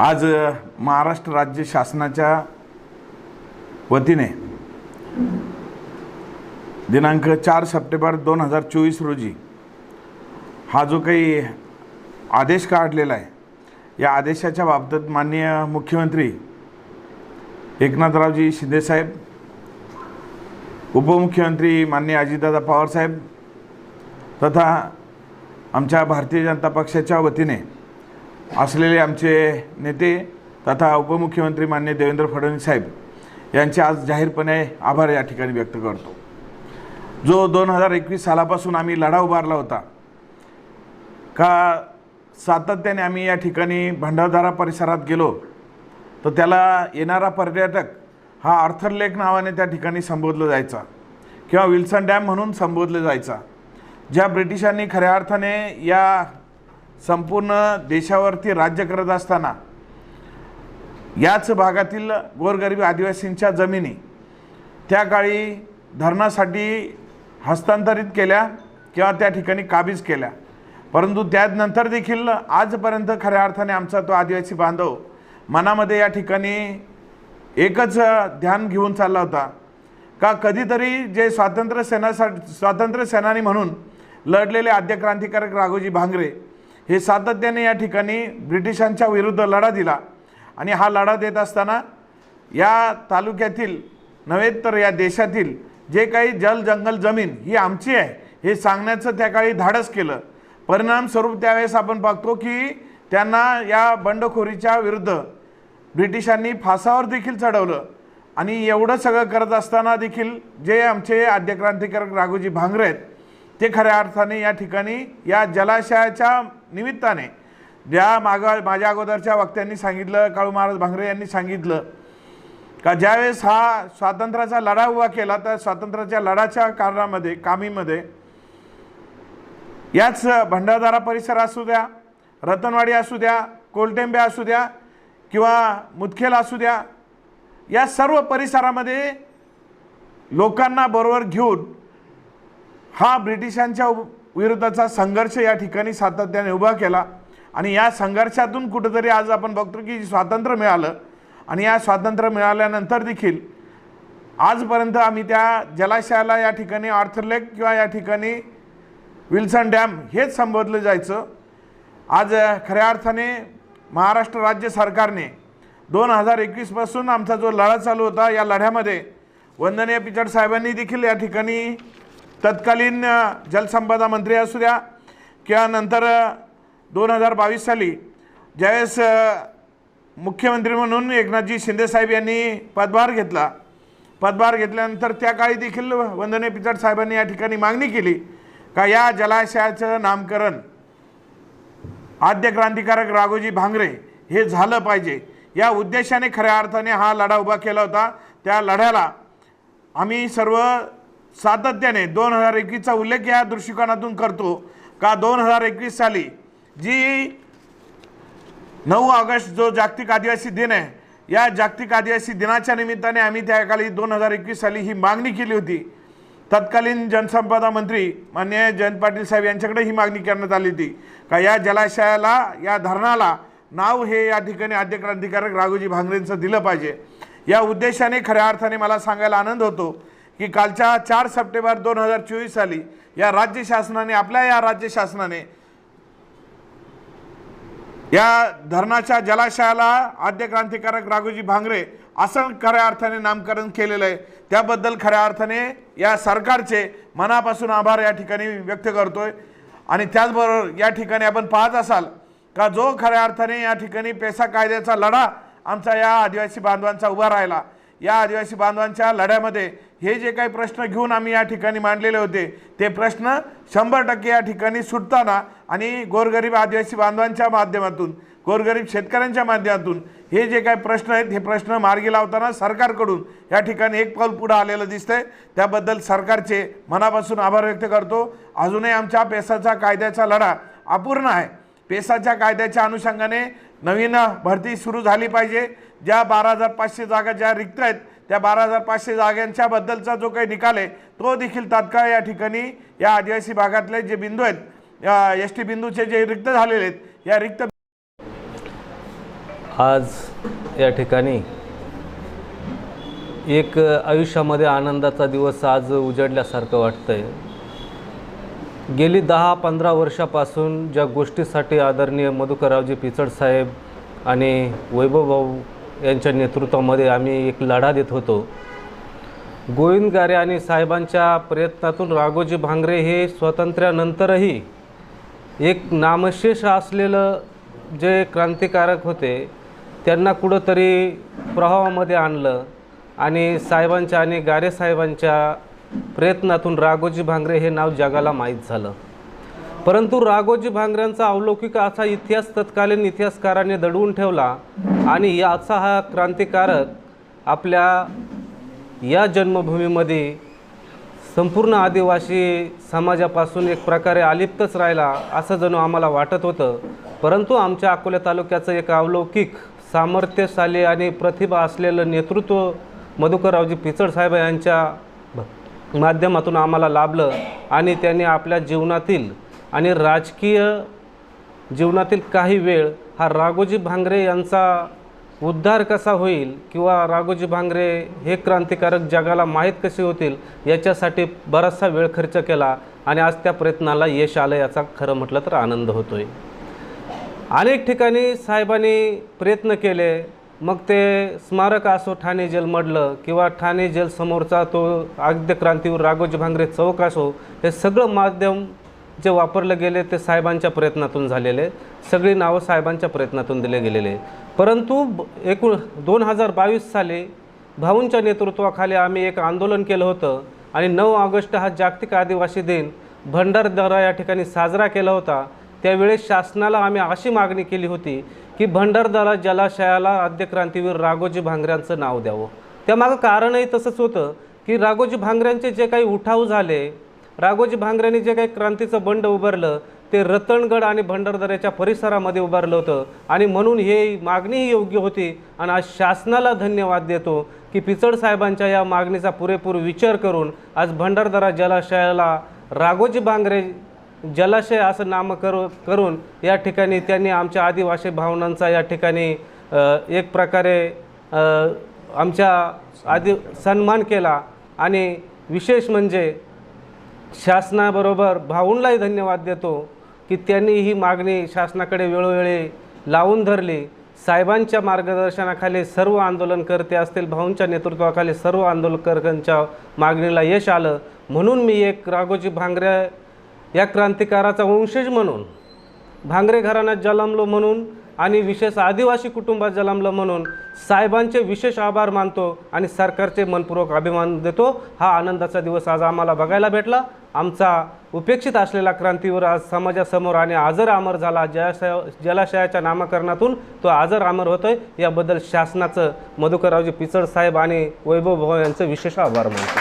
आज महाराष्ट्र राज्य शासनाच्या वतीने दिनांक चार सप्टेंबर दोन हजार चोवीस रोजी हा जो काही आदेश काढलेला आहे या आदेशाच्या बाबतीत माननीय मुख्यमंत्री एकनाथरावजी शिंदेसाहेब उपमुख्यमंत्री माननीय अजितदादा पवारसाहेब तथा आमच्या भारतीय जनता पक्षाच्या वतीने असलेले आमचे नेते तथा उपमुख्यमंत्री मान्य देवेंद्र फडणवीस साहेब यांचे आज जाहीरपणे आभार या ठिकाणी व्यक्त करतो. जो दोन हजार एकवीस सालापासून आम्ही लढा उभारला होता का सातत्याने आम्ही या ठिकाणी भंडारदारा परिसरात गेलो तर त्याला येणारा पर्यटक हा अर्थरलेक नावाने त्या ठिकाणी संबोधलं जायचा किंवा विल्सन डॅम म्हणून संबोधलं जायचा ज्या ब्रिटिशांनी खऱ्या अर्थाने या संपूर्ण देशावरती राज्य करत असताना याच भागातील गोरगरीब आदिवासींच्या जमिनी त्या काळी धरणासाठी हस्तांतरित केल्या किंवा त्या ठिकाणी काबीज केल्या. परंतु त्यानंतर देखील आजपर्यंत खऱ्या अर्थाने आमचा तो आदिवासी बांधव मनामध्ये या ठिकाणी एकच ध्यान घेऊन चालला होता. का कधीतरी जे स्वातंत्र्य सेनासाठी स्वातंत्र्य सेनानी म्हणून लढलेले आद्य क्रांतिकारक राघोजी भांगरे हे सातत्याने या ठिकाणी ब्रिटिशांच्या विरुद्ध लढा दिला. आणि हा लढा देत असताना या तालुक्यातील नव्हे तर या देशातील जे काही जल जंगल जमीन ही आमची आहे हे सांगण्याचं त्या काळी धाडस केलं. परिणामस्वरूप त्यावेळेस आपण बघतो की त्यांना या बंडखोरीच्या विरुद्ध ब्रिटिशांनी फासावर देखील चढवलं. आणि एवढं सगळं करत असताना देखील जे आमचे आद्य क्रांतिकारक राघोजी भांगरे आहेत ते खऱ्या अर्थाने या ठिकाणी या जलाशयाच्या निमित्ताने. ज्या मागा माझ्या अगोदरच्या वक्त्यांनी सांगितलं काळू महाराज भांगरे यांनी सांगितलं का ज्यावेळेस हा स्वातंत्र्याचा लढा उभा केला तर स्वातंत्र्याच्या लढाच्या कारणामध्ये कामीमध्ये याच भंडारदारा परिसर असू द्या रतनवाडी असू द्या कोलटेंबे असू द्या किंवा मुदखेल असू द्या या सर्व परिसरामध्ये लोकांना बरोबर घेऊन हा ब्रिटिशांच्या विरोधाचा विरुद्धचा संघर्ष या ठिकाणी सातत्याने उभा केला. आणि या संघर्षातून कुठंतरी आज आपण बघतो की स्वातंत्र्य मिळालं. आणि या स्वातंत्र्य मिळाल्यानंतर देखील आजपर्यंत आम्ही त्या जलाशयाला या ठिकाणी आर्थरलेक किंवा या ठिकाणी विल्सन डॅम हेच संबोधलं जायचं. आज खऱ्या अर्थाने महाराष्ट्र राज्य सरकारने दोन हजार एकवीसपासून आमचा जो लढा चालू होता या लढ्यामध्ये वंदनीय पिचड साहेबांनी देखील या ठिकाणी तत्कालीन जलसंपदा मंत्री असू द्या किंवा नंतर दोन हजार बावीस साली ज्यावेळेस मुख्यमंत्री म्हणून एकनाथजी शिंदेसाहेब यांनी पदभार घेतला. पदभार घेतल्यानंतर त्या काळी देखील वंदने पिचड साहेबांनी या ठिकाणी मागणी केली का या जलाशयाचं नामकरण आद्य क्रांतिकारक राघोजी भांगरे हे झालं पाहिजे. या उद्देशाने खऱ्या अर्थाने हा लढा उभा केला होता. त्या लढ्याला आम्ही सर्व सातत्याने दोन हजार एकवीसचा उल्लेख या दृष्टिकोनातून करतो का दोन हजार एकवीस साली जी नऊ ऑगस्ट जो जागतिक आदिवासी दिन आहे या जागतिक आदिवासी दिनाच्या निमित्ताने आम्ही त्याकाळी दोन हजार एकवीस साली ही मागणी केली होती. तत्कालीन जनसंपदा मंत्री मान्य जयंत पाटील साहेब यांच्याकडे ही मागणी करण्यात आली होती. का या जलाशयाला या धरणाला नाव हे या ठिकाणी आद्य क्रांतिकारक राघोजी भांगरेंचं दिलं पाहिजे. या उद्देशाने खऱ्या अर्थाने मला सांगायला आनंद होतो. की कालच्या चार सप्टेंबर दोन हजार चोवीस साली या राज्य शासनाने आपल्या या राज्य शासनाने या धरणाच्या जलाशयाला आद्य क्रांतिकारक राघोजी भांगरे असं खऱ्या अर्थाने नामकरण केलेलं आहे. त्याबद्दल खऱ्या अर्थाने या सरकारचे मनापासून आभार या ठिकाणी व्यक्त करतोय. आणि त्याचबरोबर या ठिकाणी आपण पाहत असाल का जो खऱ्या अर्थाने या ठिकाणी पेसा कायद्याचा लढा आमचा या आदिवासी बांधवांचा उभा राहिला. या आदिवासी बांधवांच्या लढ्यामध्ये हे जे काही प्रश्न घेऊन आम्ही या ठिकाणी मांडलेले होते ते प्रश्न शंभर टक्के या ठिकाणी सुटताना आणि गोरगरीब आदिवासी बांधवांच्या माध्यमातून गोरगरीब शेतकऱ्यांच्या माध्यमातून हे जे काही प्रश्न आहेत हे प्रश्न मार्गी लावताना सरकारकडून या ठिकाणी एक पाऊल पुढं आलेलं दिसतंय. त्याबद्दल सरकारचे मनापासून आभार व्यक्त करतो. अजूनही आमच्या पेसाचा कायद्याचा लढा अपूर्ण आहे. पेसाच्या कायद्याच्या अनुषंगाने नवीन भरती सुरू झाली पाहिजे. ज्या बारा हजार पाचशे जागा ज्या रिक्त आहेत त्या बारा हजार पाचशे जागांच्या बद्दलचा जो काही निकाल आहे तो देखील तात्काळ या ठिकाणी या आदिवासी भागातले जे बिंदू आहेत एस टी बिंदूचे जे रिक्त झालेले आहेत या रिक्त आज या ठिकाणी एक आयुष्यामध्ये आनंदाचा दिवस आज उजडल्यासारखं वाटतं आहे गेली दहा पंधरा वर्षापासून ज्या गोष्टीसाठी आदरणीय मधुकररावजी पिचड साहेब आणि वैभव भाऊ यांच्या नेतृत्वामध्ये आम्ही एक लढा देत होतो. गोविंद गारे आणि साहेबांच्या प्रयत्नातून राघोजी भांगरे हे स्वातंत्र्यानंतरही एक नामशेष असलेलं जे क्रांतिकारक होते त्यांना कुठंतरी प्रभावामध्ये आणलं आणि साहेबांच्या आणि गारे साहेबांच्या प्रयत्नातून राघोजी भांगरे हे नाव जगाला माहीत झालं. परंतु राघोजी भांगऱ्यांचा अवलौकिक असा इतिहास तत्कालीन इतिहासकाराने दडवून ठेवला आणि याचा हा क्रांतिकारक आपल्या या जन्मभूमीमध्ये संपूर्ण आदिवासी समाजापासून एक प्रकारे अलिप्तच राहिला असं जणू आम्हाला वाटत होतं. परंतु आमच्या अकोला तालुक्याचं एक अवलौकिक सामर्थ्यशाली आणि प्रतिभा असलेलं नेतृत्व मधुकररावजी पिचड साहेब यांच्या माध्यमातून आम्हाला लाभलं आणि त्यांनी आपल्या जीवनातील आणि राजकीय जीवनातील काही वेळ हा राघोजी भांगरे यांचा उद्धार कसा होईल किंवा राघोजी भांगरे हे क्रांतिकारक जगाला माहीत कसे होतील याच्यासाठी बराचसा वेळ खर्च केला आणि आज त्या प्रयत्नाला यश आलं याचा खरं म्हटलं तर आनंद होतो आहे अनेक ठिकाणी साहेबांनी प्रयत्न केले मग ते स्मारक असो ठाणे जेलमधलं किंवा ठाणे जेल समोरचा तो आद्य क्रांतीवर राघोजी भांगरे चौक असो हे सगळं माध्यम जे वापरलं गेले ते साहेबांच्या प्रयत्नातून झालेले. सगळी नावं साहेबांच्या प्रयत्नातून दिले गेलेले. परंतु एकूण दोन हजार बावीस साली भाऊंच्या नेतृत्वाखाली आम्ही एक आंदोलन केलं होतं आणि नऊ ऑगस्ट हा जागतिक आदिवासी दिन भंडारदरा या ठिकाणी साजरा केला होता. त्यावेळेस शासनाला आम्ही अशी मागणी केली होती की भंडारदरा जलाशयाला आद्य क्रांतीवीर राघोजी भांगऱ्यांचं नाव द्यावं. त्यामागं कारणही तसंच होतं की राघोजी भांगऱ्यांचे जे काही उठाव झाले राघोजी भांगऱ्यांनी जे काही क्रांतीचं बंड उभारलं ते रतनगड आणि भंडारदऱ्याच्या परिसरामध्ये उभारलं होतं. आणि म्हणून हे मागणीही योग्य होती आणि आज शासनाला धन्यवाद देतो की पिचड साहेबांच्या या मागणीचा पुरेपूर विचार करून आज भंडारदरा जलाशयाला राघोजी भांगरे जलाशय असं नामकरण करून या ठिकाणी त्यांनी आमच्या आदिवासी भावनांचा या ठिकाणी एक प्रकारे आमच्या आदि सन्मान केला. आणि विशेष म्हणजे शासनाबरोबर भाऊंलाही धन्यवाद देतो की त्यांनी ही मागणी शासनाकडे वेळोवेळी लावून धरली. साहेबांच्या मार्गदर्शनाखाली सर्व आंदोलनकर्ते असतील भाऊंच्या नेतृत्वाखाली सर्व आंदोलनकर्त्यांच्या मागणीला यश आलं. म्हणून मी एक राघोजी भांगरे या क्रांतिकाराचा वंशज म्हणून भांगरे घराण्यात जलमलो म्हणून आणि विशेष आदिवासी कुटुंबात जलमलं म्हणून साहेबांचे विशेष आभार मानतो आणि सरकारचे मनपूर्वक अभिमान देतो. हा आनंदाचा दिवस आज आम्हाला बघायला भेटला. आमचा उपेक्षित असलेला क्रांतीवर आज समाजासमोर आणि आजर अमर झाला जलाशय जलाशयाच्या नामकरणातून तो आजर अमर होतोय. याबद्दल शासनाचं मधुकररावजी पिचड साहेब आणि वैभव भाऊ यांचं विशेष आभार मानतो.